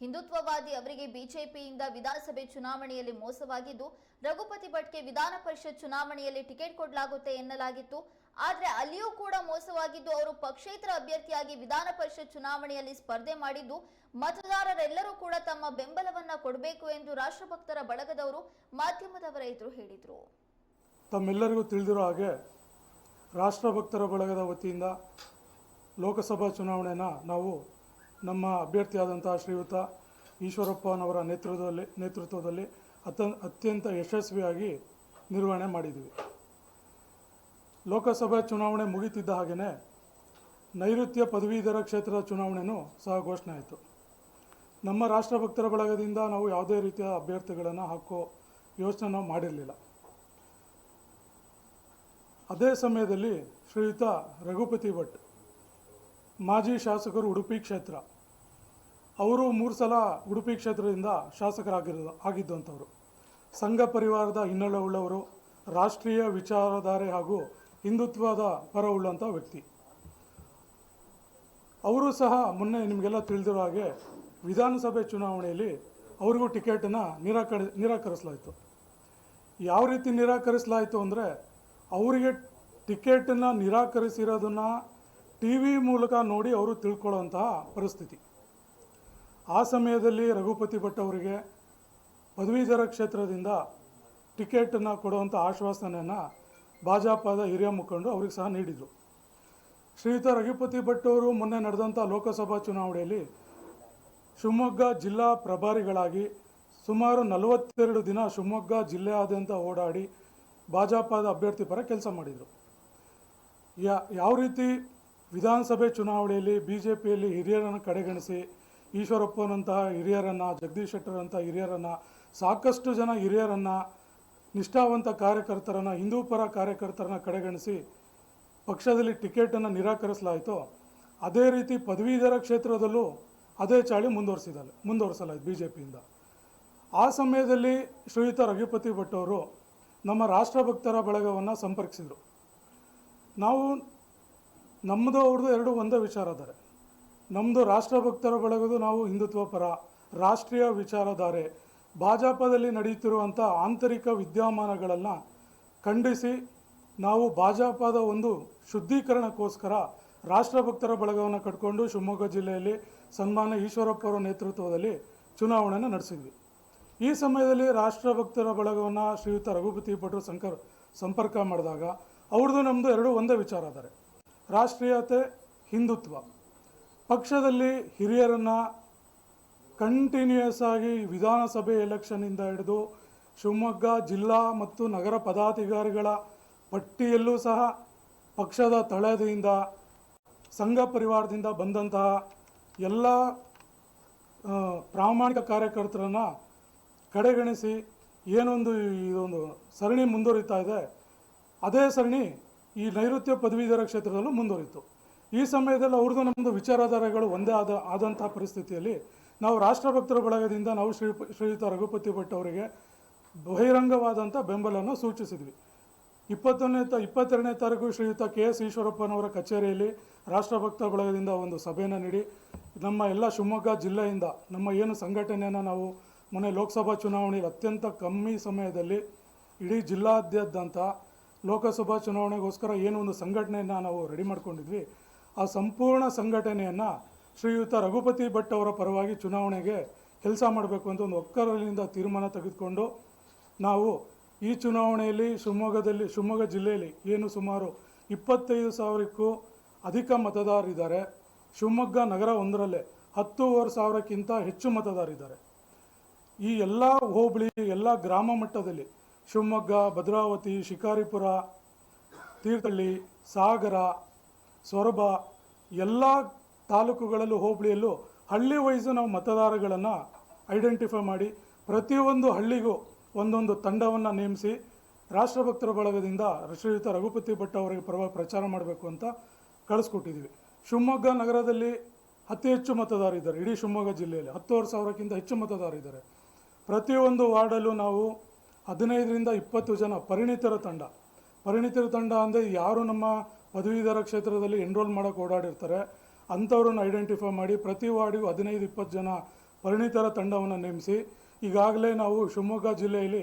ಹಿಂದುತ್ವವಾದಿ ಅವರಿಗೆ ಬಿಜೆಪಿಯಿಂದ ವಿಧಾನಸಭೆ ಚುನಾವಣೆಯಲ್ಲಿ ಮೋಸವಾಗಿದ್ದು, ರಘುಪತಿ ಭಟ್ಗೆ ವಿಧಾನ ಪರಿಷತ್ ಚುನಾವಣೆಯಲ್ಲಿ ಟಿಕೆಟ್ ಕೊಡಲಾಗುತ್ತೆ ಎನ್ನಲಾಗಿತ್ತು. ಆದರೆ ಅಲ್ಲಿಯೂ ಕೂಡ ಮೋಸವಾಗಿದ್ದು, ಅವರು ಪಕ್ಷೇತರ ಅಭ್ಯರ್ಥಿಯಾಗಿ ವಿಧಾನ ಪರಿಷತ್ ಚುನಾವಣೆಯಲ್ಲಿ ಸ್ಪರ್ಧೆ ಮಾಡಿದ್ದು, ಮತದಾರರೆಲ್ಲರೂ ಕೂಡ ತಮ್ಮ ಬೆಂಬಲವನ್ನ ಕೊಡಬೇಕು ಎಂದು ರಾಷ್ಟ್ರಭಕ್ತರ ಬಳಗದವರು ಮಾಧ್ಯಮದವರ ಎದುರು ಹೇಳಿದರು. ತಮ್ಮೆಲ್ಲರಿಗೂ ತಿಳಿದಿರೋ ಹಾಗೆ, ರಾಷ್ಟ್ರಭಕ್ತರ ಬಳಗದ ವತಿಯಿಂದ ಲೋಕಸಭಾ ಚುನಾವಣೆನ ನಾವು ನಮ್ಮ ಅಭ್ಯರ್ಥಿಯಾದಂಥ ಶ್ರೀಯುತ ಈಶ್ವರಪ್ಪನವರ ನೇತೃತ್ವದಲ್ಲಿ ನೇತೃತ್ವದಲ್ಲಿ ಅತ್ಯ, ಅತ್ಯಂತ ಯಶಸ್ವಿಯಾಗಿ ನಿರ್ವಹಣೆ ಮಾಡಿದ್ದೀವಿ ಲೋಕಸಭೆ ಚುನಾವಣೆ ಮುಗಿತಿದ್ದ ಹಾಗೆಯೇ ನೈಋತ್ಯ ಪದವೀಧರ ಕ್ಷೇತ್ರದ ಚುನಾವಣೆಯೂ ಸಹ ಘೋಷಣೆ ಆಯಿತು. ನಮ್ಮ ರಾಷ್ಟ್ರಭಕ್ತರ ಬಳಗದಿಂದ ನಾವು ಯಾವುದೇ ರೀತಿಯ ಅಭ್ಯರ್ಥಿಗಳನ್ನು ಹಾಕೋ ಯೋಚನೆ ನಾವು ಮಾಡಿರಲಿಲ್ಲ. ಅದೇ ಸಮಯದಲ್ಲಿ ಶ್ರೀಯುತ ರಘುಪತಿ ಭಟ್, ಮಾಜಿ ಶಾಸಕರು ಉಡುಪಿ ಕ್ಷೇತ್ರ ಅವರು ಮೂರು ಸಲ ಉಡುಪಿ ಕ್ಷೇತ್ರದಿಂದ ಶಾಸಕರಾಗಿರೋ ಆಗಿದ್ದಂಥವರು. ಸಂಘ ಪರಿವಾರದ ಹಿನ್ನೆಲೆ ಉಳ್ಳವರು ರಾಷ್ಟ್ರೀಯ ವಿಚಾರಧಾರೆ ಹಾಗೂ ಹಿಂದುತ್ವದ ಪರ ಉಳ್ಳಂಥ ವ್ಯಕ್ತಿ. ಅವರು ಸಹ ಮೊನ್ನೆ ನಿಮಗೆಲ್ಲ ತಿಳಿದಿರೋ ಹಾಗೆ ವಿಧಾನಸಭೆ ಚುನಾವಣೆಯಲ್ಲಿ ಅವ್ರಿಗೂ ಟಿಕೆಟನ್ನು ನಿರಾಕರಿ ನಿರಾಕರಿಸಲಾಯಿತು. ಯಾವ ರೀತಿ ನಿರಾಕರಿಸಲಾಯಿತು ಅಂದರೆ ಅವರಿಗೆ ಟಿಕೆಟನ್ನು ನಿರಾಕರಿಸಿರೋದನ್ನು ಟಿ ವಿ ಮೂಲಕ ನೋಡಿ ಅವರು ತಿಳ್ಕೊಳ್ಳೋಂತಹ ಪರಿಸ್ಥಿತಿ. ಆ ಸಮಯದಲ್ಲಿ ರಘುಪತಿ ಭಟ್ ಅವರಿಗೆ ಪದವೀಧರ ಕ್ಷೇತ್ರದಿಂದ ಟಿಕೆಟನ್ನು ಕೊಡುವಂಥ ಆಶ್ವಾಸನೆಯನ್ನು ಭಾಜಪದ ಹಿರಿಯ ಮುಖಂಡರು ಅವ್ರಿಗೆ ಸಹ ನೀಡಿದರು. ಶ್ರೀಯುತ ರಘುಪತಿ ಭಟ್ ಅವರು ಮೊನ್ನೆ ನಡೆದಂಥ ಲೋಕಸಭಾ ಚುನಾವಣೆಯಲ್ಲಿ ಶಿವಮೊಗ್ಗ ಜಿಲ್ಲಾ ಪ್ರಭಾರಿಗಳಾಗಿ ಸುಮಾರು ನಲವತ್ತೆರಡು ದಿನ ಶಿವಮೊಗ್ಗ ಜಿಲ್ಲೆಯಾದ್ಯಂತ ಓಡಾಡಿ ಭಾಜಪದ ಅಭ್ಯರ್ಥಿ ಪರ ಕೆಲಸ ಮಾಡಿದರು. ಯಾವ ರೀತಿ ವಿಧಾನಸಭೆ ಚುನಾವಣೆಯಲ್ಲಿ ಬಿ ಜೆ ಪಿಯಲ್ಲಿ ಹಿರಿಯರನ್ನು ಕಡೆಗಣಿಸಿ ಈಶ್ವರಪ್ಪನಂತಹ ಹಿರಿಯರನ್ನು, ಜಗದೀಶ್ ಶೆಟ್ಟರಂಥ ಹಿರಿಯರನ್ನು, ಸಾಕಷ್ಟು ಜನ ಹಿರಿಯರನ್ನು, ನಿಷ್ಠಾವಂತ ಕಾರ್ಯಕರ್ತರನ್ನು, ಹಿಂದೂ ಪರ ಕಾರ್ಯಕರ್ತರನ್ನು ಕಡೆಗಣಿಸಿ ಪಕ್ಷದಲ್ಲಿ ಟಿಕೆಟನ್ನು ನಿರಾಕರಿಸಲಾಯಿತು. ಅದೇ ರೀತಿ ಪದವೀಧರ ಕ್ಷೇತ್ರದಲ್ಲೂ ಅದೇ ಚಾಳಿ ಮುಂದುವರಿಸಿದ್ದಾರೆ ಮುಂದುವರಿಸಲಾಯಿತು ಬಿ ಜೆ ಪಿಯಿಂದ ಆ ಸಮಯದಲ್ಲಿ ಶ್ರೀಯುತ ರಘುಪತಿ ಭಟ್ ಅವರು ನಮ್ಮ ರಾಷ್ಟ್ರಭಕ್ತರ ಬಳಗವನ್ನು ಸಂಪರ್ಕಿಸಿದರು. ನಾವು ನಮ್ಮದು ಅವ್ರದ್ದು ಎರಡು ಒಂದೇ ವಿಚಾರ ಅದಾರೆ ನಮ್ಮದು ರಾಷ್ಟ್ರಭಕ್ತರ ಬಳಗದು ನಾವು ಹಿಂದುತ್ವ ಪರ, ರಾಷ್ಟ್ರೀಯ ವಿಚಾರಧಾರೆ. ಭಾಜಪದಲ್ಲಿ ನಡೆಯುತ್ತಿರುವಂಥ ಆಂತರಿಕ ವಿದ್ಯಮಾನಗಳನ್ನು ಖಂಡಿಸಿ ನಾವು ಭಾಜಪದ ಒಂದು ಶುದ್ಧೀಕರಣಕ್ಕೋಸ್ಕರ ರಾಷ್ಟ್ರಭಕ್ತರ ಬಳಗವನ್ನು ಕಟ್ಕೊಂಡು ಶಿವಮೊಗ್ಗ ಜಿಲ್ಲೆಯಲ್ಲಿ ಸನ್ಮಾನ ಈಶ್ವರಪ್ಪ ಅವರ ನೇತೃತ್ವದಲ್ಲಿ ಚುನಾವಣೆಯನ್ನು ನಡೆಸಿದ್ವಿ. ಈ ಸಮಯದಲ್ಲಿ ರಾಷ್ಟ್ರಭಕ್ತರ ಬಳಗವನ್ನು ಶ್ರೀಯುತ ರಘುಪತಿ ಭಟ್ರು ಸಂಕರ್ ಸಂಪರ್ಕ ಮಾಡಿದಾಗ ಅವ್ರದ್ದು ನಮ್ಮದು ಎರಡು ಒಂದೇ ವಿಚಾರ ಅದಾರೆ ರಾಷ್ಟ್ರೀಯತೆ, ಹಿಂದುತ್ವ. ಪಕ್ಷದಲ್ಲಿ ಹಿರಿಯರನ್ನು ಕಂಟಿನ್ಯೂಯಸ್ ಆಗಿ ವಿಧಾನಸಭೆ ಎಲೆಕ್ಷನ್ನಿಂದ ಹಿಡಿದು ಶಿವಮೊಗ್ಗ ಜಿಲ್ಲಾ ಮತ್ತು ನಗರ ಪದಾಧಿಕಾರಿಗಳ ಪಟ್ಟಿಯಲ್ಲೂ ಸಹ ಪಕ್ಷದ ತಳದಿಂದ, ಸಂಘ ಪರಿವಾರದಿಂದ ಬಂದಂತಹ ಎಲ್ಲ ಪ್ರಾಮಾಣಿಕ ಕಾರ್ಯಕರ್ತರನ್ನು ಕಡೆಗಣಿಸಿ ಏನೊಂದು ಇದೊಂದು ಸರಣಿ ಮುಂದುವರಿತಾ ಇದೆ, ಅದೇ ಸರಣಿ ಈ ನೈಋತ್ಯ ಪದವೀಧರ ಕ್ಷೇತ್ರದಲ್ಲೂ ಮುಂದುವರಿತು. ಈ ಸಮಯದಲ್ಲಿ ಅವ್ರದ್ದು ನಮ್ಮದು ವಿಚಾರಧಾರೆಗಳು ಒಂದೇ ಆದ ಆದಂಥ ಪರಿಸ್ಥಿತಿಯಲ್ಲಿ ನಾವು ರಾಷ್ಟ್ರಭಕ್ತರ ಬಳಗದಿಂದ ನಾವು ಶ್ರೀ ಶ್ರೀಯುತ ರಘುಪತಿ ಭಟ್ ಅವರಿಗೆ ಬಹಿರಂಗವಾದಂಥ ಬೆಂಬಲವನ್ನು ಸೂಚಿಸಿದ್ವಿ. ಇಪ್ಪತ್ತೊಂದನೇ ತ, ಇಪ್ಪತ್ತೆರಡನೇ ತಾರೀಕು ಶ್ರೀಯುತ ಕೆ ಎಸ್ ಈಶ್ವರಪ್ಪನವರ ಕಚೇರಿಯಲ್ಲಿ ರಾಷ್ಟ್ರಭಕ್ತ ಬಳಗದಿಂದ ಒಂದು ಸಭೆಯನ್ನು ನೀಡಿ, ನಮ್ಮ ಎಲ್ಲ ಶಿವಮೊಗ್ಗ ಜಿಲ್ಲೆಯಿಂದ ನಮ್ಮ ಏನು ಸಂಘಟನೆಯನ್ನು ನಾವು ಮೊನ್ನೆ ಲೋಕಸಭಾ ಚುನಾವಣೆಯಲ್ಲಿ ಅತ್ಯಂತ ಕಮ್ಮಿ ಸಮಯದಲ್ಲಿ ಇಡೀ ಜಿಲ್ಲಾದ್ಯಂತ ಲೋಕಸಭಾ ಚುನಾವಣೆಗೋಸ್ಕರ ಏನು ಒಂದು ಸಂಘಟನೆಯನ್ನು ನಾವು ರೆಡಿ ಮಾಡ್ಕೊಂಡಿದ್ವಿ ಆ ಸಂಪೂರ್ಣ ಸಂಘಟನೆಯನ್ನು ಶ್ರೀಯುತ ರಘುಪತಿ ಭಟ್ ಅವರ ಪರವಾಗಿ ಚುನಾವಣೆಗೆ ಕೆಲಸ ಮಾಡಬೇಕು ಅಂತ ಒಂದು ಒಕ್ಕರಲ್ಲಿಂದ ತೀರ್ಮಾನ ತೆಗೆದುಕೊಂಡು ನಾವು ಈ ಚುನಾವಣೆಯಲ್ಲಿ ಶಿವಮೊಗ್ಗದಲ್ಲಿ, ಶಿವಮೊಗ್ಗ ಜಿಲ್ಲೆಯಲ್ಲಿ ಏನು ಸುಮಾರು ಇಪ್ಪತ್ತೈದು ಸಾವಿರಕ್ಕೂ ಅಧಿಕ ಮತದಾರರಿದ್ದಾರೆ. ಶಿವಮೊಗ್ಗ ನಗರ ಒಂದರಲ್ಲೇ ಹತ್ತೂವರೆ ಸಾವಿರಕ್ಕಿಂತ ಹೆಚ್ಚು ಮತದಾರರಿದ್ದಾರೆ. ಈ ಎಲ್ಲ ಹೋಬಳಿ, ಎಲ್ಲ ಗ್ರಾಮ ಮಟ್ಟದಲ್ಲಿ ಶಿವಮೊಗ್ಗ, ಭದ್ರಾವತಿ, ಶಿಕಾರಿಪುರ, ತೀರ್ಥಹಳ್ಳಿ, ಸಾಗರ ಸೊರಬ ಎಲ್ಲ ತಾಲೂಕುಗಳಲ್ಲೂ, ಹೋಬಳಿಯಲ್ಲೂ ಹಳ್ಳಿ ವೈಸು ನಾವು ಮತದಾರಗಳನ್ನು ಐಡೆಂಟಿಫೈ ಮಾಡಿ ಪ್ರತಿಯೊಂದು ಹಳ್ಳಿಗೂ ಒಂದೊಂದು ತಂಡವನ್ನು ನೇಮಿಸಿ ರಾಷ್ಟ್ರಭಕ್ತರ ಬಳಗದಿಂದ ಶ್ರೀಯುತ ರಘುಪತಿ ಭಟ್ ಅವರಿಗೆ ಪರವಾಗಿ ಪ್ರಚಾರ ಮಾಡಬೇಕು ಅಂತ ಕಳಿಸ್ಕೊಟ್ಟಿದ್ದೀವಿ ಶಿವಮೊಗ್ಗ ನಗರದಲ್ಲಿ ಅತಿ ಹೆಚ್ಚು ಮತದಾರರಿದ್ದಾರೆ ಇಡೀ ಶಿವಮೊಗ್ಗ ಜಿಲ್ಲೆಯಲ್ಲಿ ಹತ್ತುವರೆ ಸಾವಿರಕ್ಕಿಂತ ಹೆಚ್ಚು ಮತದಾರರಿದ್ದಾರೆ ಪ್ರತಿಯೊಂದು ವಾರ್ಡಲ್ಲೂ ನಾವು ಹದಿನೈದರಿಂದ ಇಪ್ಪತ್ತು ಜನ ಪರಿಣಿತರ ತಂಡ. ಪರಿಣಿತರ ತಂಡ ಅಂದರೆ ಯಾರು ನಮ್ಮ ಪದವೀಧರ ಕ್ಷೇತ್ರದಲ್ಲಿ ಎನ್ರೋಲ್ ಮಾಡೋಕ್ಕೆ ಓಡಾಡಿರ್ತಾರೆ. ಅಂಥವ್ರನ್ನ ಐಡೆಂಟಿಫೈ ಮಾಡಿ ಪ್ರತಿ ವಾರ್ಡಿಗೂ ಹದಿನೈದು, ಇಪ್ಪತ್ತು ಜನ ಪರಿಣಿತರ ತಂಡವನ್ನು ನೇಮಿಸಿ. ಈಗಾಗಲೇ ನಾವು ಶಿವಮೊಗ್ಗ ಜಿಲ್ಲೆಯಲ್ಲಿ